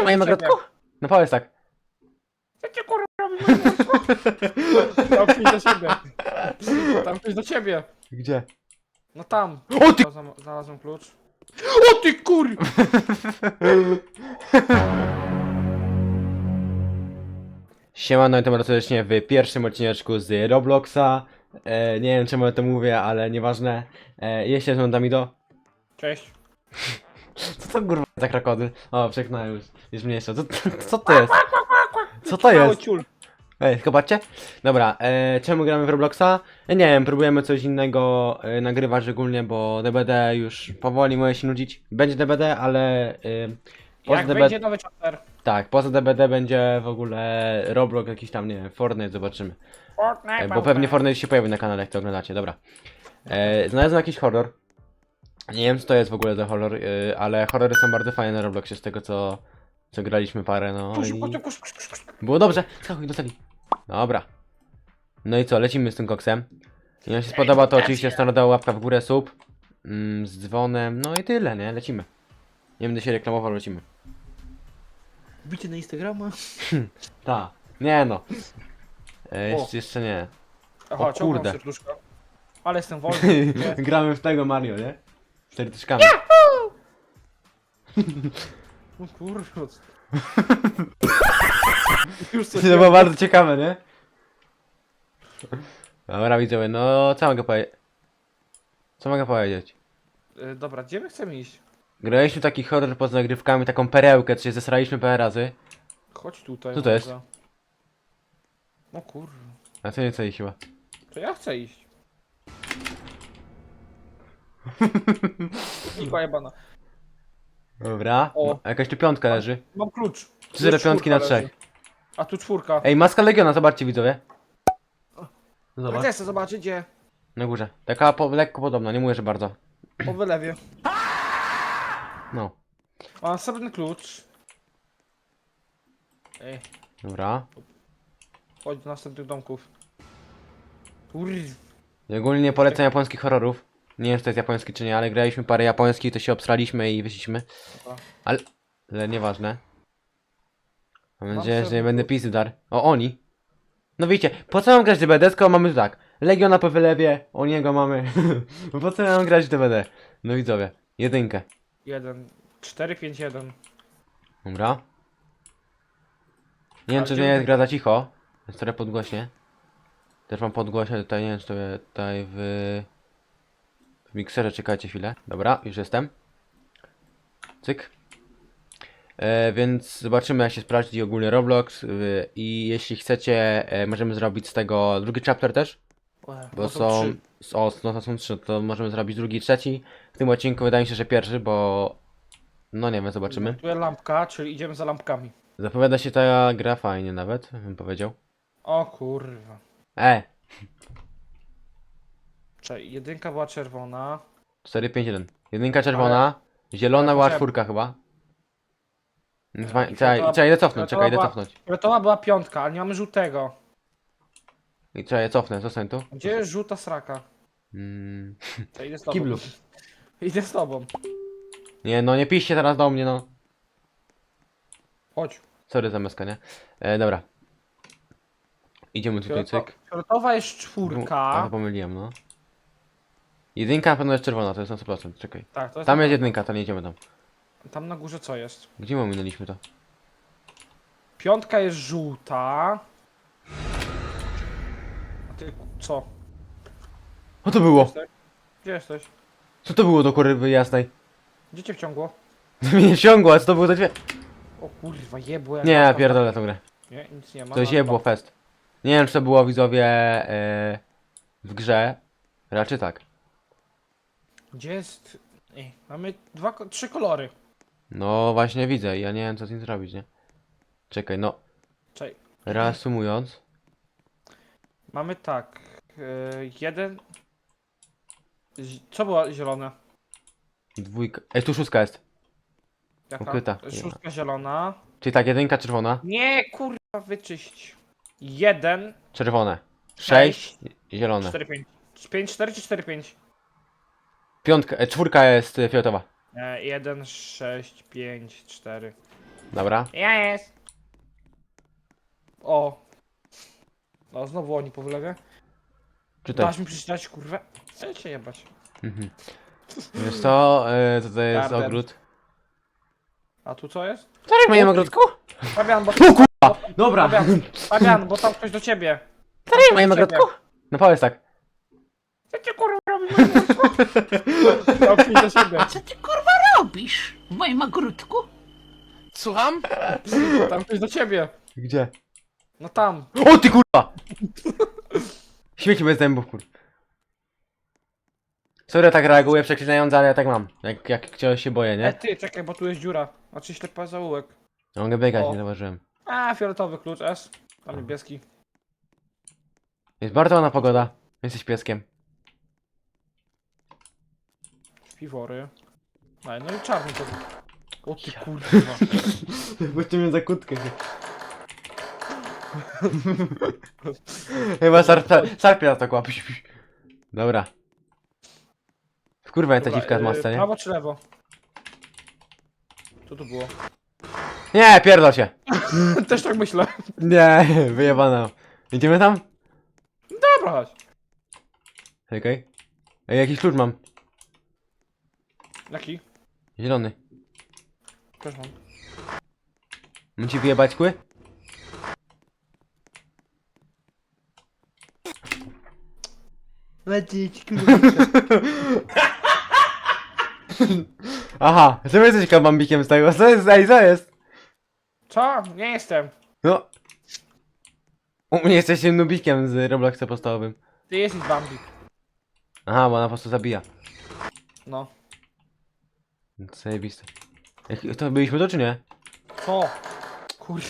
w moim ogródku? No powiedz tak. Co ty kurwa robisz? w moim ogródku? Tam ktoś do ciebie. Tam ktoś do ciebie. Gdzie? No tam. O ty! Znalazłem, znalazłem klucz. O ty kur... Siemano, witam bardzo serdecznie w pierwszym odcineczku z Robloxa. E, nie wiem czemu ja to mówię, ale nieważne. E, jeśli jest Damido. Cześć. Co to kurwa za krokodyl? O, przekonałem już. Jest mniejsza. Co, co to jest? Co to Mały jest? ciul. Ej, zobaczcie. Dobra, e, czemu gramy w Robloxa? Ja nie wiem, próbujemy coś innego e, nagrywać ogólnie, bo DBD już powoli może się nudzić. Będzie DBD, ale... E, poza Jak DBD będzie nowy chapter? Tak, poza DBD będzie w ogóle Roblox jakiś tam, nie wiem, Fortnite, zobaczymy. Fortnite, E, bo pewnie Fortnite się pojawi na kanale, jak to oglądacie, dobra. E, znalazłem jakiś horror. Nie wiem, co to jest w ogóle za horror, e, ale horrory są bardzo fajne na Robloxie, z tego co, co graliśmy parę, no i... Było dobrze, skakuj do celi. Dobra. No i co, lecimy z tym koksem. Jeśli wam się spodoba, to oczywiście standardowa łapka w górę, sub. Mm, z dzwonem, no i tyle, nie? Lecimy. Nie będę się reklamował, lecimy. Bicie na Instagrama. Ta. Nie no. E, jeszcze, jeszcze nie. Aha, O ciągnął kurde. serduszko. Ale jestem wolny. Gramy w tego Mario, nie? Serduszkami. No kurwa. Już coś To było bardzo ciekawe, nie? Dobra, widzowie, no co mogę powiedzieć? Co mogę powiedzieć? Y, Dobra, gdzie my chcemy iść? Graliśmy taki horror poza nagrywkami, taką perełkę, czy zesraliśmy parę razy. Chodź tutaj. Co to jest? No kurwa. A co nie co chyba. To ja chcę iść. Nikła jebana. Dobra. O. No, jakaś tu piątka leży. Mam klucz. Cztery Klucz piątki na czwórka trzech. leży. A tu czwórka. Ej, maska Legiona, zobaczcie widzowie. Ja Zobacz. chcę zobaczyć gdzie. Na górze. Taka po, lekko podobna, nie mówię, że bardzo. Po wylewie. No. Mam srebrny klucz. Ej, Dobra. chodź do następnych domków. Kurwa. I ogólnie nie polecam japońskich horrorów. Nie wiem, czy to jest japoński czy nie, ale graliśmy parę japońskich, to się obstraliśmy i wyszliśmy. Ale, ale nieważne. Mam nadzieję, że nie będę pisy dar. O, oni. No wiecie, po co mam grać DBD, skoro mamy tu tak. Legiona po wylewie, o niego mamy. po co mam grać DBD? No widzowie, jedynkę. Jeden. 4, 5, 1. Dobra. Nie wiem, A czy gdzie nie jest wy- gra za cicho. Jest trochę podgłośnie. Też mam podgłośnie tutaj, nie wiem, czy to tutaj w... W mikserze, czekajcie chwilę. Dobra, już jestem. Cyk. E, więc zobaczymy, jak się sprawdzi ogólnie Roblox. y, I jeśli chcecie, e, możemy zrobić z tego drugi chapter też. Bo są. O, no to są trzy, to możemy zrobić drugi i trzeci. W tym odcinku wydaje mi się, że pierwszy, bo. No nie wiem, zobaczymy. Tu jest lampka, czyli idziemy za lampkami. Zapowiada się ta gra fajnie nawet, bym powiedział. O kurwa. E! Czekaj, jedynka była czerwona. 4, 5, 1. Jedynka czerwona, zielona Ale była potrzeb- czwórka chyba. Fa- Czekaj, czekaj, idę cofnąć, czekaj, idę była- cofnąć. Fioletowa była piątka, ale nie mamy żółtego. I czekaj, cofnę, zostań tu. Gdzie jest żółta sraka? Mm. To idę z tobą. Kiblu. Idę z tobą. Nie no, nie piszcie teraz do mnie, no. Chodź. Sorry za meskę, nie? E, dobra. Idziemy tutaj, Fioletowa, cyk. fioletowa jest czwórka. to pomyliłem, no. Jedynka na pewno jest czerwona, to jest na 100%, czekaj. Tak, to jest Tam jest jedynka, to nie idziemy tam. Tam na górze co jest? Gdzie my minęliśmy to? Piątka jest żółta. A ty co? O to było! Jesteś? Gdzie jesteś? Co to było do kurwy jasnej? Gdzie cię wciągło? Mnie wciągło, a co to było za dwie? O kurwa, jebło. Nie, ja pierdolę tą grę. Nie, nic nie ma. To jebło dobra. fest. Nie wiem, czy to było widzowie e, w grze. Raczej tak. Gdzie jest... Ej, mamy dwa, ko- trzy kolory. No właśnie widzę ja nie wiem co z nim zrobić, nie? Czekaj, no. Czekaj. Reasumując. Mamy tak. Yy, jeden... Z- Co było zielone? Dwójka. Ej, tu szóstka jest. Jaka? Ukryta. Szóstka zielona. Czyli tak, jedynka czerwona. Nie, kurwa, wyczyść. Jeden, Czerwone. Sześć. Zielone. cztery, pięć. Pięć, cztery czy cztery, pięć? Piątka, e, czwórka jest e, fioletowa. E, jeden, sześć, pięć, cztery. Dobra. Ja jest. O. No, znowu oni po wylewie. Czytaj. Dasz mi przeczytać, kurwa. Chcę cię jebać. Mhm. Wiesz co, e, co to jest Garden. ogród? A tu co jest? Czarek w moim ogródku? Fabian, bo... Dobra. Fabian, Fabian, bo tam ktoś do ciebie. Czarek w moim ogródku? No powiedz tak. Co ty kurwa robisz? Zamknij do siebie. Co ty kurwa robisz w moim ogródku? Słucham? Tam ktoś do ciebie. Gdzie? No tam. O ty kurwa! Śmieci bez zębów kur... Sorry, tak reaguję przeklinając, ale ja tak mam. Jak, jak czegoś się boję, E nie? ty, czekaj, bo tu jest dziura. Znaczy ślepa zaułek. Ja mogę biegać, O. nie zauważyłem. A, fioletowy klucz S. A niebieski. Jest bardzo ładna pogoda. Jesteś pieskiem. Piwory. No, no i czarny to. O ty kurwa. Bo mnie za kutkę. Chyba sarpia, sarpia to kłapie. Dobra. Kurwa, ta dziwka z Dobra, masce, e, nie? Prawo czy lewo? Co tu było? Nie, pierdol się. Też tak myślę. Nie, wyjebana. Idziemy tam? Dobra, chodź. Czekaj. Ej, jakiś klucz mam. Jaki? Zielony. Też mam. Mam ci wyjebać kły? Aha, ty jesteś kabambikiem z tego, co jest, ej, co jest? Co? Nie jestem. No. U mnie jesteś tym nubikiem z Robloxa podstawowym. Ty jesteś Bambik. Aha, bo ona po prostu zabija. No. Zajebiste. Jak, to byliśmy to czy nie? Co? Kurwa.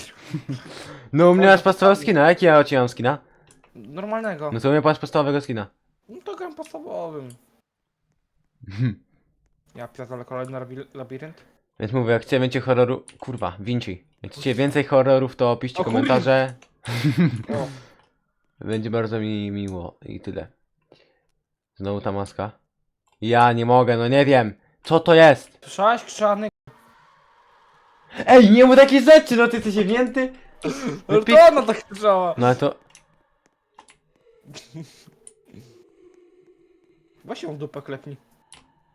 No u mnie masz podstawowego skina, jaki ja ci mam skina? Normalnego. No to u mnie masz podstawowego skina. No to gram podstawowym. Ja pierdolę kolejny labi- labirynt. Więc mówię, jak chcecie więcej horroru... Kurwa, Vinci. Jak chcecie więcej horrorów, to piszcie O kurwa. komentarze. O, Będzie bardzo mi miło i tyle. Znowu ta maska. Ja nie mogę, no nie wiem. Co to jest? słyszałeś krzany? Ej, nie mu takie rzeczy, no ty jesteś jebnięty? No to ona tak krzyczała. No ale to... Weź ją w dupę klepnij.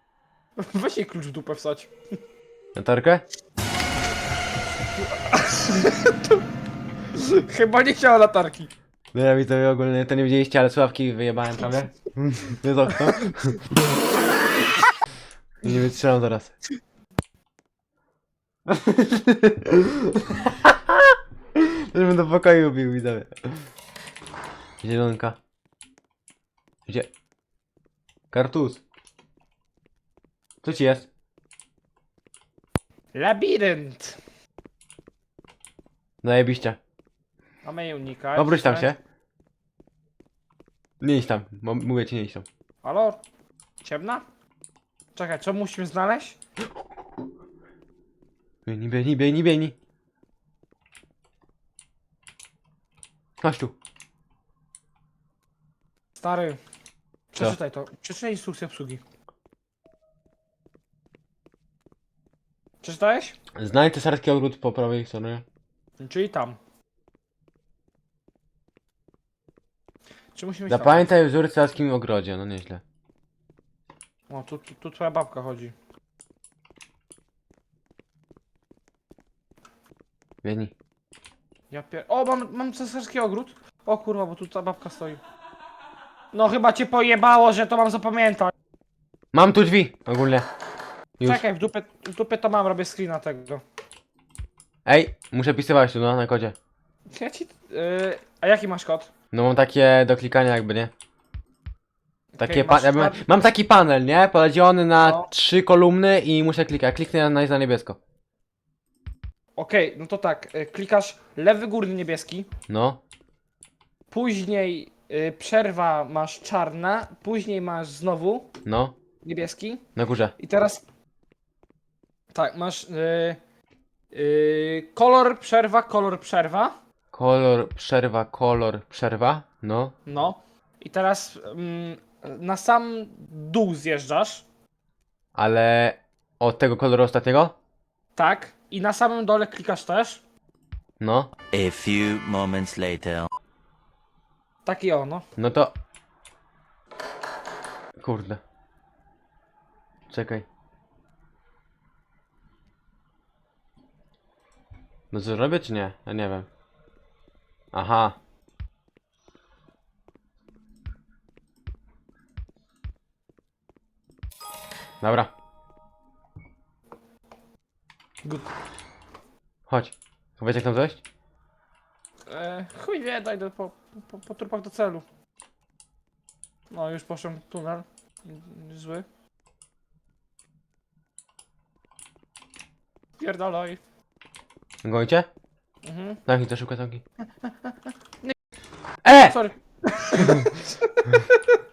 Weź jej klucz w dupę wsać. Latarkę? Chyba nie chciała latarki. No ja widzę ogólnie, to nie widzieliście, ale sławki wyjebałem. Jest okno. I nie wytrzymam zaraz. Żebym do pokoju bił, widzowie. Zielonka. Gdzie? Kartus. Co ci jest? Labirynt. Zajebiście. Mamy jej unikać. Obróć tam się. Nie idź tam, mówię ci nie idź tam. Halo? Ciemna? Czekaj, co musimy znaleźć? Biegnij, biegnij, biegnij, biegnij. Chodź tu. Stary. Przeczytaj to. Przeczytaj instrukcję obsługi. Przeczytałeś? Znajdź cesarski ogród po prawej stronie. Czyli tam. Czy musimy iść tam? Zapamiętaj wzór w cesarskim ogrodzie, no nieźle. O, tu, tu, tu twoja babka chodzi. Biegnij. Ja pier... O, mam, mam cesarski ogród. O kurwa, bo tu ta babka stoi. No chyba cię pojebało, że to mam zapamiętać. Mam tu drzwi, ogólnie. Już. Czekaj, w dupie, w dupie to mam, robię screena tego. Ej, muszę pisywać tu, no, na kodzie. Ja ci... Yy, a jaki masz kod? No mam takie do klikania jakby, nie? Takie Okej, pa- masz ja mam taki panel, nie? Podzielony na No. trzy kolumny i muszę klikać. Kliknę na, na niebiesko. Okej, no to tak, y, klikasz lewy górny niebieski, No. później y, przerwa masz czarna, później masz znowu No. niebieski Na górze. i teraz tak, masz y, y, kolor, przerwa, kolor, przerwa, Kolor, przerwa, kolor, przerwa. No. no i teraz mm, na sam dół zjeżdżasz, Ale od tego koloru ostatniego? tak, I na samym dole klikasz też. No, A few moments later. Taki o, no. no to... Kurde. Czekaj. No co robię czy nie? Ja nie wiem. Aha. Dobra, Good. chodź. Wiecie jak tam dojść? E, chuj wie, dojdę po, po, po trupach do celu. No, już poszedłem tunel. Zły. Pierdoloj. Gonicie? Mhm. Zamknij to szybko, zamknij. E! Sorry.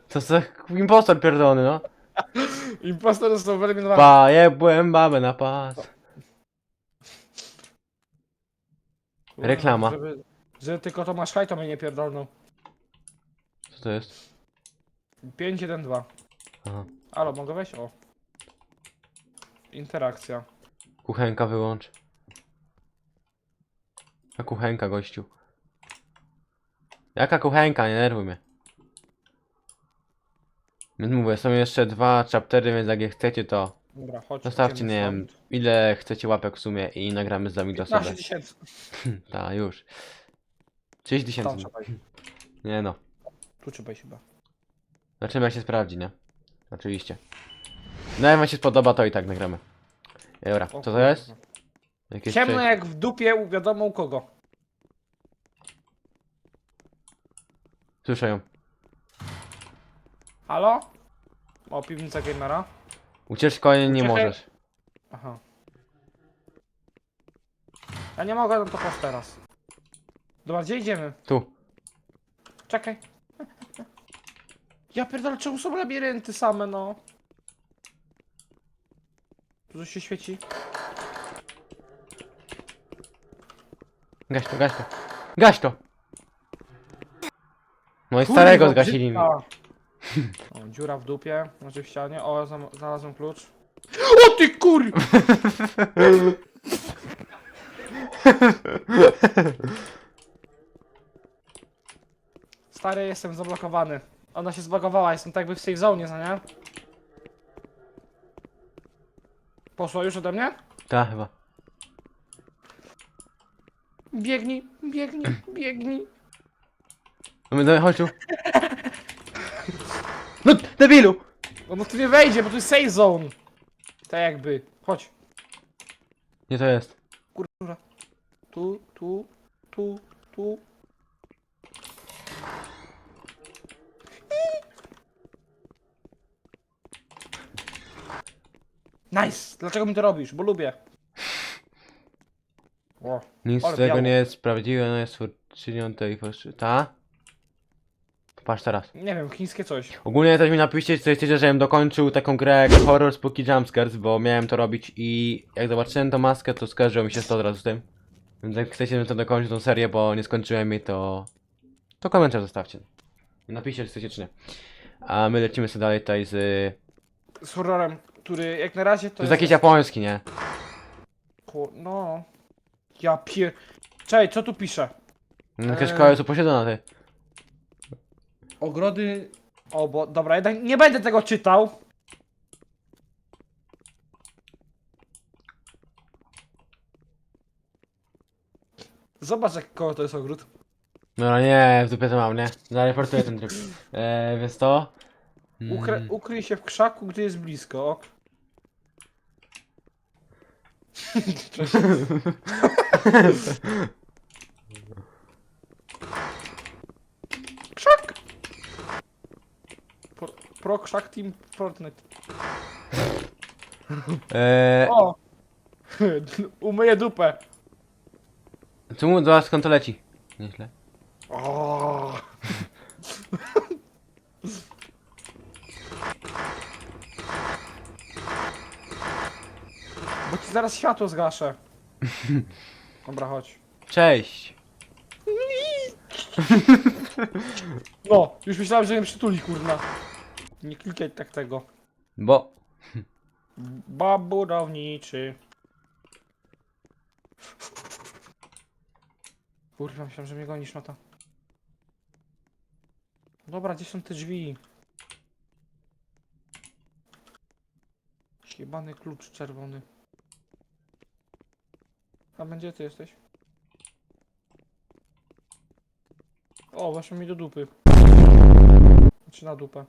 To za impostor pierdolony, no. Impostor został wyeliminowany. Pa, jebłem babę na pas. Kurwa, reklama. Żeby, żeby tylko Tomasz Haj to mnie nie pierdolnął. Co to jest? 5-1-2. Aha. Alo, mogę wejść? O. Interakcja. Kuchenka wyłącz. A kuchenka, gościu. Jaka kuchenka? Nie nerwuj mnie. Więc mówię, są jeszcze dwa chaptery, więc jak je chcecie, to Dobra, chodź. zostawcie, nie wiem, ile chcecie łapek w sumie i nagramy z wami do 15 sobie. tysięcy. Ta, już. 30 Tam tysięcy. trzeba iść. Nie no. Tu trzeba iść chyba. Zobaczymy jak się sprawdzi, nie? Oczywiście. No jak wam się spodoba, to i tak nagramy. Dobra, co to jest? Jakieś Ciemno przejście. jak w dupie u wiadomo u kogo. Słyszę ją. Halo? O, piwnica gamera. Ucieczć konie nie Uciekaj. możesz. Aha. Ja nie mogę, no to chodź teraz. Dobra, gdzie idziemy? Tu. Czekaj. Ja pierdolę, czemu są labirynty same, no? Tu coś się świeci? Gaś to, gaś to. Gaś to! No i Kurwa, starego zgasili mi. brzydka. O, dziura w dupie, znaczy w ścianie. O, zam- znalazłem klucz. O ty kur... Stary, jestem zablokowany. Ona się zblokowała, jestem tak jakby w safe zone, co nie? Poszła już ode mnie? Ta chyba. Biegnij, biegnij, biegnij. No my, no, chodź tu. No, debilu! No, no tu nie wejdzie, bo tu jest safe zone. Tak jakby. Chodź. Nie to jest. Kurwa. Tu, tu, tu, tu. Nice! Dlaczego mi to robisz? Bo lubię. O. Nic Ale z tego biało. nie jest prawdziwe, no jest twórczynią tej fałszy... Ta? Patrz teraz. Nie wiem, chińskie coś. Ogólnie też mi napiszcie, czy chcecie, żebym dokończył taką grę jak Horror Spooky Jumpscares, bo miałem to robić i jak zobaczyłem tą maskę, to skojarzyło mi się to od razu z tym. Więc jak chcecie, żebym to dokończył tą serię, bo nie skończyłem jej, to... To komentarz zostawcie. Napiszcie, czy chcecie, czy nie. A my lecimy sobie dalej tutaj z... Z horrorem, który jak na razie to, To jest jakiś japoński, nie? Ku- No. Ja pier... Czekaj, co tu pisze? Jakaś Eee. szkoła jest uposiadana, ty. Ogrody... O, bo... Dobra, jednak nie będę tego czytał. Zobacz, jak koło to jest ogród. No nie, w dupie to mam, nie? Zareportuję ten tryb. Eee, więc to... Ukry Mm, ukryj się w krzaku, gdy jest blisko. Ok. Cześć. Pro krzak team Fortnite. eee, O! Umyję dupę. co mu do was skąd to leci? Nieźle. O! Bo ci zaraz światło zgaszę. Dobra, chodź. Cześć! No, już myślałem, że mnie przytuli, kurna. Nie klikaj tak tego. Bo... Baburowniczy. Kurwa, myślałem, że mnie gonisz na to. Dobra, gdzie są te drzwi? Jebany klucz czerwony. A będzie ty jesteś? O, weszło mi do dupy. Czy na dupę?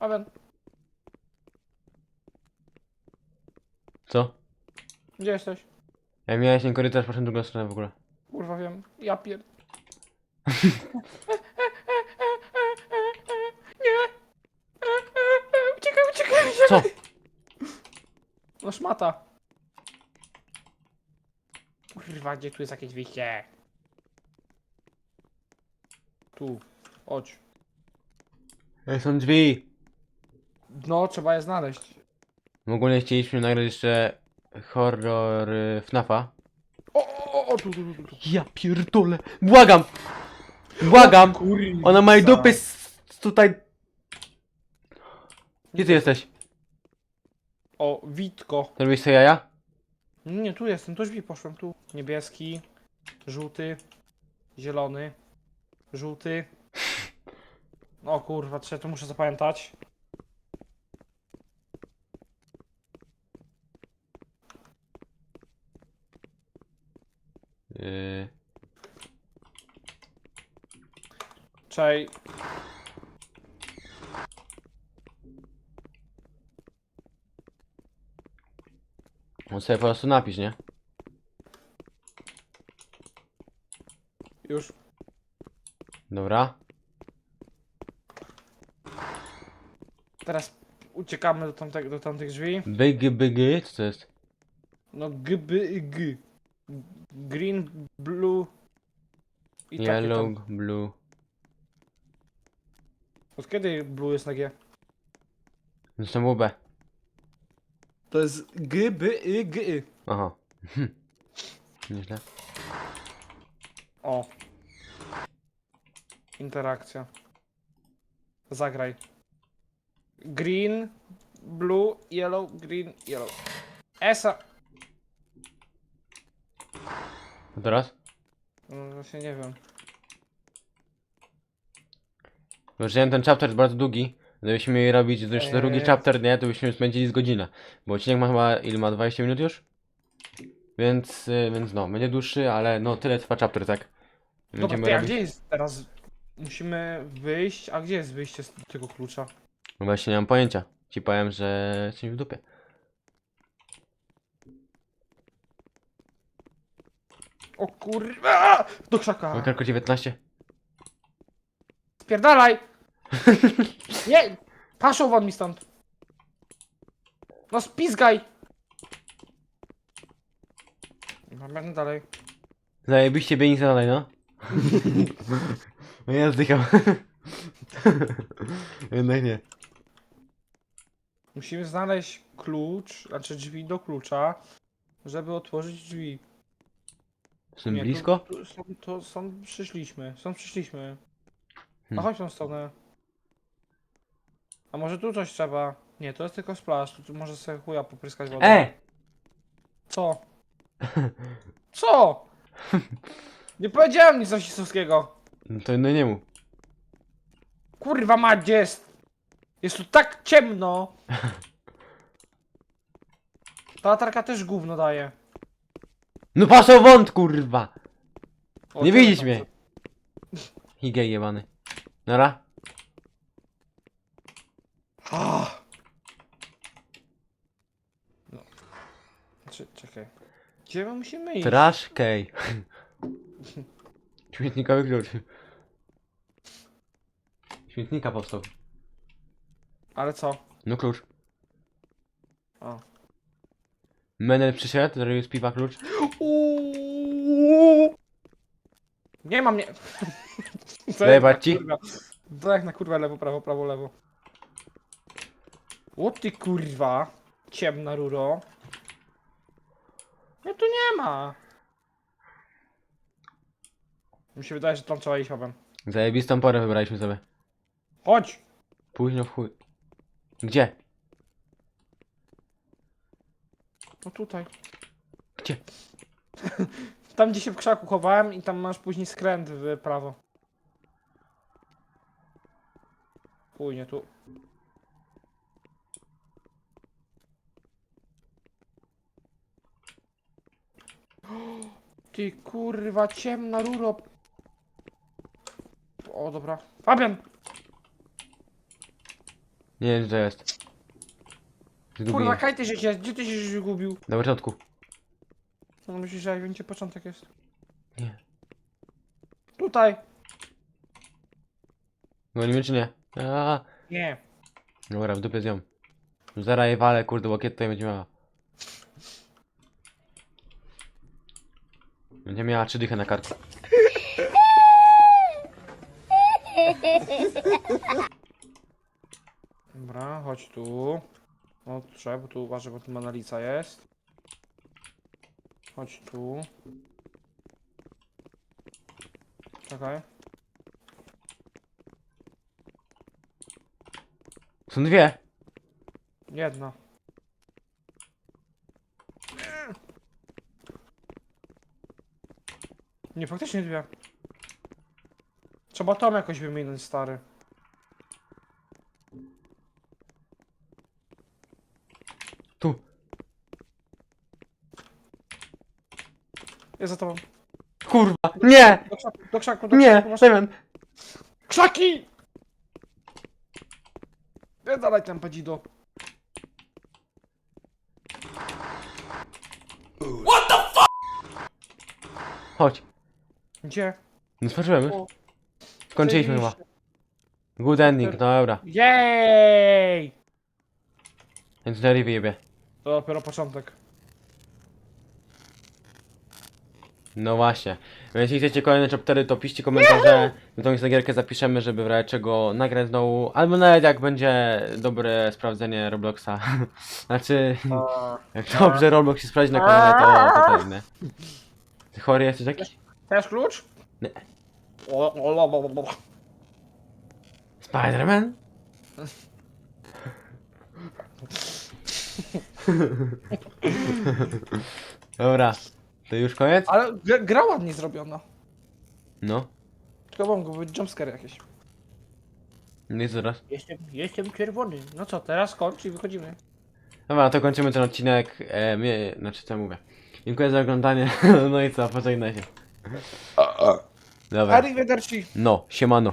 Awen, Co? gdzie jesteś? Ja miałeś ten korytarz, poszedłem drugą stronę w ogóle. Kurwa wiem, ja pier... Nie! Uciekaj, uciekaj! Co? No szmata. Kurwa, gdzie tu jest jakieś wyjście? Tu. Chodź. Ej, są drzwi! No, trzeba je znaleźć. W ogóle chcieliśmy nagrać jeszcze horror y, FNAFa. O, o, o, tu, tu, tu, tu. Ja pierdolę! Błagam! Błagam! Kurwa. Ona ma dupy s- tutaj... Gdzie ty jesteś? O, Witko. Zrobiłeś sobie jaja? Nie, tu jestem, do drzwi poszłem, tu. Niebieski, żółty, zielony, żółty. O kurwa, trzeba to muszę zapamiętać. Yy... Czej. On sobie po prostu napisz, nie? Już. Dobra. Teraz uciekamy do, tamtych, do tamtych drzwi. Bygy, bygy, co to jest? No g, b, y, g. Green, blue. I takie Yellow, tam. blue. Od kiedy blue jest na G? Zresztą było B. To jest g, b, y, g, y. Aha. Hm. Nieźle. O. Interakcja. Zagraj. Green, blue, yellow, green, yellow. Esa. A teraz? No właśnie nie wiem. Bo że ten chapter jest bardzo długi. Gdybyśmy mieli robić już drugi chapter, nie, to byśmy spędzili z godzinę. Bo odcinek ma chyba, ile ma, 20 minut już? Więc, y, więc no, będzie dłuższy, ale no, tyle trwa chapter, tak? Dobra, ty, a gdzie jest teraz? Musimy wyjść, a gdzie jest wyjście z tego klucza? No właśnie nie mam pojęcia. Ci powiem, że jesteś w dupie. O kurwa! Do krzaka! Okarko 19. Spierdalaj! Nie! Paszą won mi stąd! No spizgaj! No będę dalej. Zajebiście biegnie dalej, no. no ja zdycham. Jednak nie. Musimy znaleźć klucz, znaczy drzwi do klucza, żeby otworzyć drzwi. Jestem Nie, blisko? Tu, tu, są, to stąd przyszliśmy, stąd przyszliśmy. A Hmm. chodź tą stronę. A może tu coś trzeba? Nie, to jest tylko splash, tu, tu może sobie chuja popryskać wodą. E! Co? Co? Nie powiedziałem nic rasistowskiego. No to no nie mów. Kurwa mać, gdzie jest? Jest tu tak ciemno. Ta latarka też gówno daje. No paso wąt, kurwa! O, Nie widzisz mnie. Higej jebany. Nara? Ah. No. Cze- Czekaj. Gdzie my musimy iść? Trash kej. Śmietnikowy klucz. Śmietnika powstał. Ale co? No klucz. O. Menel przyszedł, zrobił z piwa klucz. Nie mam nie. Co jak ci? jak na kurwa lewo, prawo, prawo, lewo. O ty kurwa. Ciemna ruro. Nie tu nie ma. Mi się wydaje, że tam trzeba iść obem. Zajebistą porę wybraliśmy sobie. Chodź! Późno w chuj. Gdzie? No tutaj. Gdzie? Tam gdzie się w krzaku chowałem i tam masz później skręt w prawo. Chuj, nie tu. Ty kurwa ciemna ruro. O dobra. Fabian! Nie wiem, gdzie to jest. Kurwa, Zgubiłem. kaj ty się, gdzie ty się zgubił? Na początku. No myślisz, że jak będzie początek jest? Nie. Tutaj! Gonimy czy nie? A, Nie. dobra, w dupie z nią. Zaraz jej walę, kurde, łokiet tutaj będzie miała. Będzie miała trzy dychy na kartce. Dobra, chodź tu. O, trzeba, bo tu uważaj, bo tu analiza jest. Chodź tu. Czekaj. Są dwie. Jedna. Nie, faktycznie dwie. Trzeba tam jakoś wyminąć, stary. Jest za tobą. Kurwa. Nie! Do krzaku, do krzaku, do Nie! krzaku. masz- Damian! Krzaki! Dalej tam pedzido. Chodź. Gdzie? No skończyłem już. O, Skończyliśmy chyba. Good ending, no dobra. Jej! Więc Jerry wyjebie. To dopiero początek. No właśnie. Jeśli chcecie kolejne chaptery, to piszcie komentarze. My tą gierkę zapiszemy, żeby w razie czego nagrać znowu. Albo nawet jak będzie dobre sprawdzenie Robloxa. znaczy, jak dobrze Roblox się sprawdzi na kanale, to, to. Ty chory jesteś jakiś? Chcesz klucz? Nie. O, o, o, o, o, o. Spiderman? Dobra, to już koniec? Ale gra, gra ładnie zrobiona. No, Tylko mogą być jumpscare jakieś. nie zaraz. Jestem, jestem czerwony. No co, teraz kończ i wychodzimy. Dobra, to kończymy ten odcinek. E, mnie, znaczy co mówię. Dziękuję za oglądanie. no i co, pożegnaj się. Dobra. Arrivederci. No, siemano.